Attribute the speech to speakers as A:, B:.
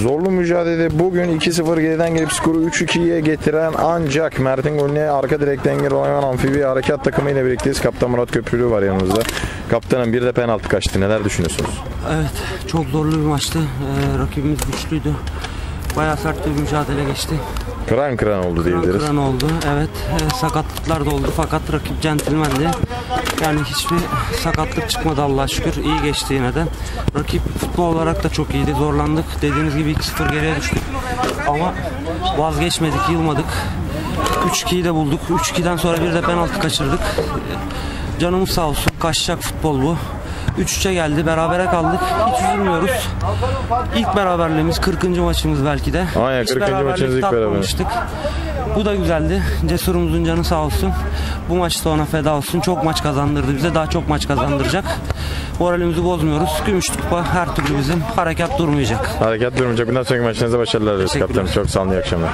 A: Zorlu mücadelede bugün 2-0 geriden gelip skoru 3-2'ye getiren ancak Mert'in golüne arka direkten engel olan amfibi harekat takımı ile birlikteyiz. Kaptan Murat Köprülü var yanımızda. Kaptanım bir de penaltı kaçtı. Neler düşünüyorsunuz?
B: Evet, çok zorlu bir maçtı. Ee, rakibimiz güçlüydü. Bayağı sert bir mücadele geçti.
A: Kıran kıran oldu
B: Kıran
A: diyebiliriz.
B: kıran oldu. Evet, e, sakatlıklar da oldu fakat rakip centilmendi. Yani hiçbir sakatlık çıkmadı Allah'a şükür. İyi geçti yine de. Rakip futbol olarak da çok iyiydi. Zorlandık. Dediğiniz gibi 2-0 geriye düştük. Ama vazgeçmedik, yılmadık. 3-2'yi de bulduk. 3-2'den sonra bir de penaltı kaçırdık. Canımız sağ olsun. Kaçacak futbol bu. 3-3'e geldi. Berabere kaldık. Hiç üzülmüyoruz. İlk beraberliğimiz 40. maçımız belki de.
A: Aynen,
B: Hiç
A: 40.
B: beraberlik
A: maçınız ilk beraber.
B: Bu da güzeldi. Cesurumuzun canı sağ olsun. Bu maçta ona feda olsun. Çok maç kazandırdı bize. Daha çok maç kazandıracak. Moralimizi bozmuyoruz. Gümüş kupa her türlü bizim. Harekat durmayacak.
A: Harekat durmayacak. Bundan sonraki maçlarınızda başarılar dileriz kaptanım. Çok sağ olun. İyi akşamlar.